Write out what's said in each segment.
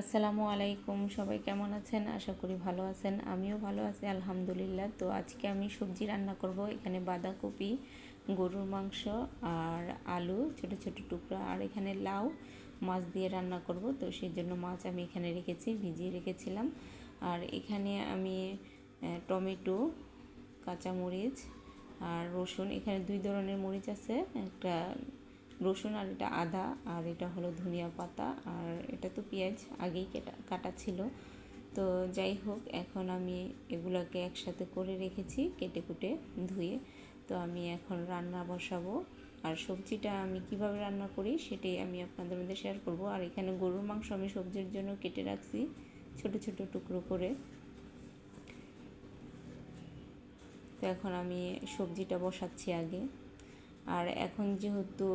আসসালামু আলাইকুম, সবাই কেমন আছেন? আশা করি ভালো আছেন। আমিও ভালো আছি, আলহামদুলিল্লাহ। তো আজকে আমি সবজি রান্না করব। এখানে বাঁধাকপি, গরুর মাংস আর আলু, ছোট ছোট টুকরা আর এখানে লাউ মাছ দিয়ে রান্না করব। তো সেই জন্য মাছ আমি এখানে রেখেছি, ভিজিয়ে রেখেছিলাম। আর এখানে আমি টমেটো, কাঁচামরিচ আর রসুন, এখানে দুই ধরনের মরিচ আছে। একটা রসুন আর এটা আদা, আর এটা হলো ধনিয়া পাতা, আর এটা তো পেঁয়াজ আগেই কেটা, কাটা ছিল। তো যাই হোক, এখন আমি এগুলোকে একসাথে করে রেখেছি, কেটে কুটে ধুয়ে। তো আমি এখন রান্না বসাবো। আর সবজিটা আমি কীভাবে রান্না করি, সেটাই আমি আপনাদের মধ্যে শেয়ার করব। আর এখানে গরুর মাংস আমি সবজির জন্য কেটে রাখছি, ছোট ছোট টুকরো করে। তো এখন আমি সবজিটা বসাচ্ছি আগে। আর এখন যেহেতু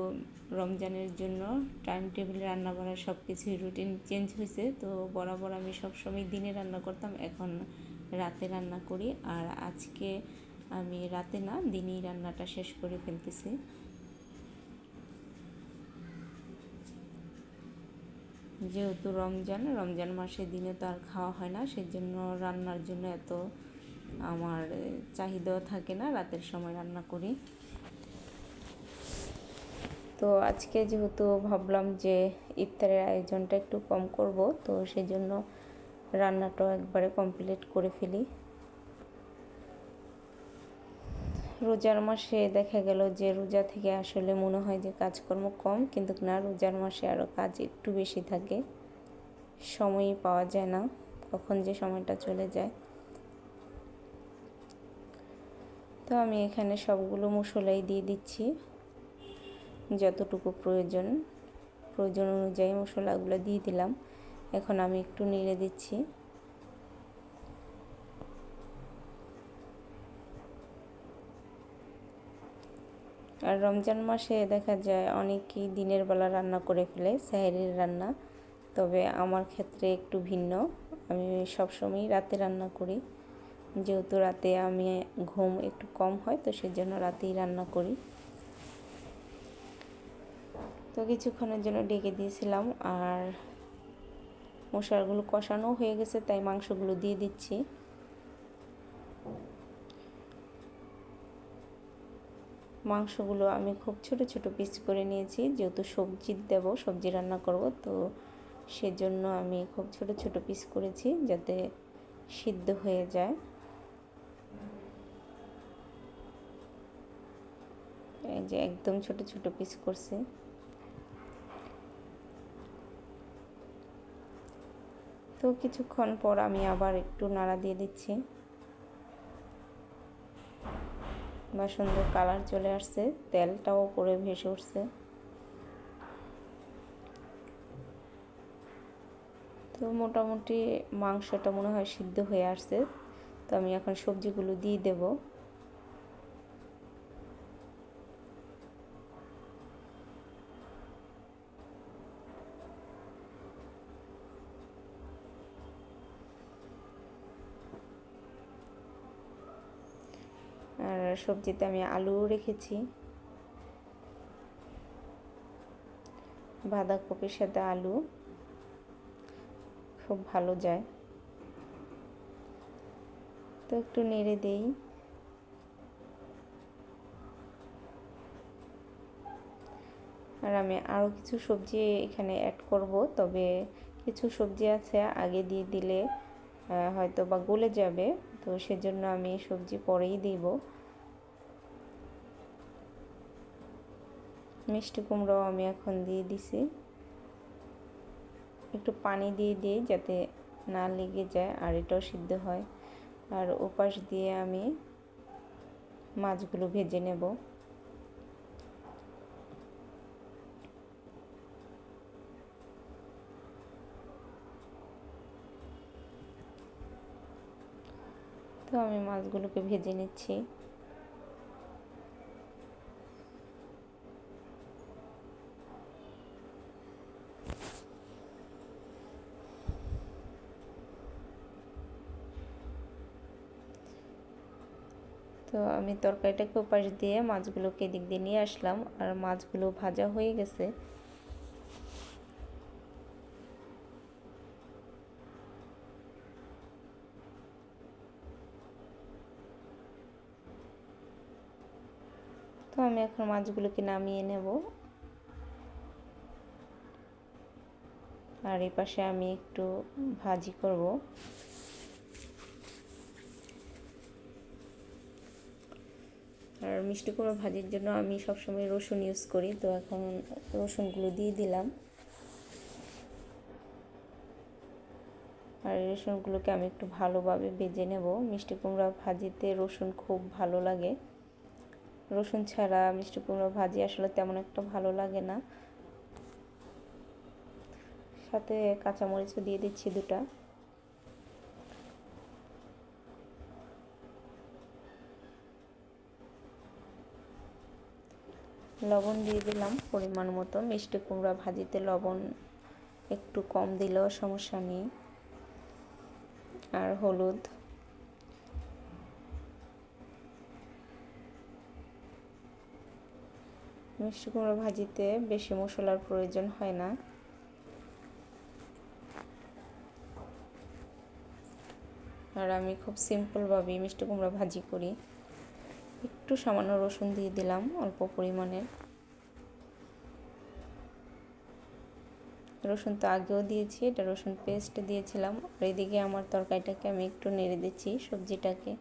রমজানের জন্য টাইম টেবিলে রান্না বান্না সব কিছুই রুটিন চেঞ্জ হয়েছে, তো বরাবর আমি সবসময় দিনে রান্না করতাম, এখন রাতে রান্না করি। আর আজকে আমি রাতে না, দিনেই রান্নাটা শেষ করে ফেলতেছি। যেহেতু রমজান রমজান মাসে দিনে তো আর খাওয়া হয় না, সেজন্য রান্নার জন্য এত আমার চাহিদাও থাকে না, রাতের সময় রান্না করি। তো আজকে যেহেতু ভাবলাম যে ইফতারের আয়োজনটা একটু কম করব, তো সেই জন্য রান্নাটাও একবারে কমপ্লিট করে ফেলি। রোজার মাসে দেখা গেল যে রোজা থেকে আসলে মনে হয় যে কাজকর্ম কম, কিন্তু না, রোজার মাসে আরও কাজ একটু বেশি থাকে। সময়ই পাওয়া যায় না, কখন যে সময়টা চলে যায়। তো আমি এখানে সবগুলো মশলাই দিয়ে দিচ্ছি। যতটুকু প্রয়োজন প্রয়োজন অনুযায়ী মশলাগুলো দিয়ে দিলাম। এখন আমি একটু নেড়ে দিচ্ছি। আর রমজান মাসে দেখা যায় অনেকেই দিনের বেলা রান্না করে ফেলে, সাহেরের রান্না। তবে আমার ক্ষেত্রে একটু ভিন্ন। আমি সবসময় রাতে রান্না করি। যেহেতু রাতে আমি ঘুম একটু কম হয়, তো সেজন্য রাতেই রান্না করি। তো কিছুক্ষণের জন্য ডেকে দিয়েছিলাম আর মশলাগুলো কষানো হয়ে গেছে, তাই মাংসগুলো দিয়ে দিচ্ছি। মাংসগুলো আমি খুব ছোট ছোট পিস করে নিয়েছি, যেহেতু সবজি দেব, সবজি রান্না করব, তো সেজন্য আমি খুব ছোট ছোট পিস করেছি যাতে সিদ্ধ হয়ে যায়। এই যে একদম ছোট ছোট পিস করছি। তো কিছুক্ষণ পর আমি আবার একটু নাড়া দিয়ে দিচ্ছি। বা সুন্দর কালার চলে আসছে, তেলটাও উপরে ভেসে উঠছে। তো মোটামুটি মাংসটা মনে হয় সিদ্ধ হয়ে আসছে। তো আমি এখন সবজিগুলো দিয়ে দেবো। আর সবজিতে আমি আলু রেখেছি। বাঁধাকপির সাথে আলু। খুব ভালো যায়। তো একটু নেড়ে দেই। আর আমি আরও কিছু সবজি এখানে অ্যাড করব, তবে কিছু সবজি আছে আগে দিয়ে দিলে হয়তো বা গলে যাবে, তো সেজন্য আমি সবজি পরেই দিব। মিষ্টি কুমড়াও আমি এখন দিয়ে দিছি। একটু পানি দিয়ে দিই যাতে না লেগে যায় আর এটাও সিদ্ধ হয়। আর ওপাশ দিয়ে আমি মাছগুলো ভেজে নেব। তো আমি মাছগুলোকে ভেজে নিচ্ছি। তো আমি তরকারিটাকে ওপাশ দিয়ে মাছগুলোকে এদিক দিয়ে নিয়ে আসলাম আর মাছগুলো ভাজা হয়ে গেছে। তো আমি এখন মাছগুলোকে নামিয়ে নেব। আর এই পাশে আমি একটু ভাজি করব। মিষ্টি কুমড়ো ভাজির জন্য আমি সবসময় রসুন ইউজ করি। তো এখন রসুনগুলো দিয়ে দিলাম। আর রসুনগুলোকে আমি একটু ভালোভাবে ভেজে নেব। মিষ্টি কুমড়া ভাজিতে রসুন খুব ভালো লাগে। রসুন ছাড়া মিষ্টি কুমড়া ভাজি আসলে তেমন একটা ভালো লাগে না। সাথে কাঁচামরিচও দিয়ে দিচ্ছি দুটা। লবণ দিয়ে দিলাম, পরিমাণ মতো। মিষ্টি কুমড়া ভাজিতে লবণ একটু কম দিলেও সমস্যা নেই। আর হলুদ। মিষ্টি কুমড়া ভাজিতে বেশি মশলার প্রয়োজন হয় না। আর আমি খুব সিম্পলভাবেই মিষ্টি কুমড়া ভাজি করি। একটু সামান্য রসুন দিয়ে দিলাম, অল্প পরিমাণের রসুন তো আগেও দিয়েছি, এটা রসুন পেস্ট দিয়েছিলাম। আর এদিকে আমার তরকারিটাকে আমি একটু নেড়ে দিচ্ছি সবজিটাকে,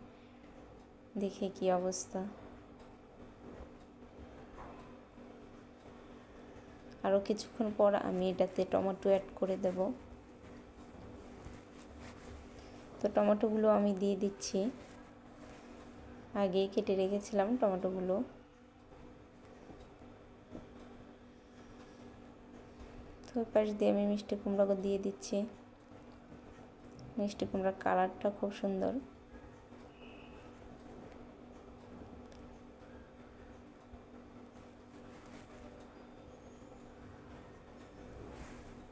দেখে কি অবস্থা। আরও কিছুক্ষণ পর আমি এটাতে টমেটো অ্যাড করে দেব। তো টমেটোগুলো আমি দিয়ে দিচ্ছি। আগেই কেটে রেখেছিলাম টমেটোগুলো। তো পাশ দিয়ে আমি মিষ্টি কুমড়াকে দিয়ে দিচ্ছি। মিষ্টি কুমড়ার কালারটা খুব সুন্দর।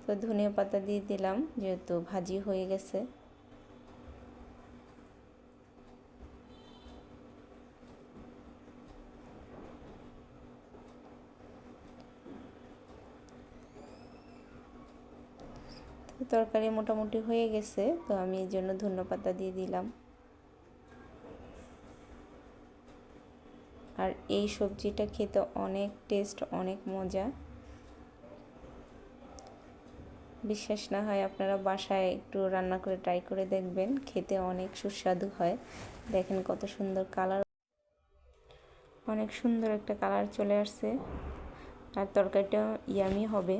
তো ধনিয়া পাতা দিয়ে দিলাম, যেহেতু ভাজি হয়ে গেছে। তরকারি মোটামুটি হয়ে গেছে, তো আমি এই জন্য ধন্যপাতা দিয়ে দিলাম। আর এই সবজিটা খেতে অনেক টেস্ট, অনেক মজা। বিশ্বাস না হয় আপনারা বাসায় একটু রান্না করে ট্রাই করে দেখবেন, খেতে অনেক সুস্বাদু হয়। দেখেন কত সুন্দর কালার। অনেক সুন্দর একটা কালার চলে আসছে, আর তরকারিটা ইয়ামি হবে।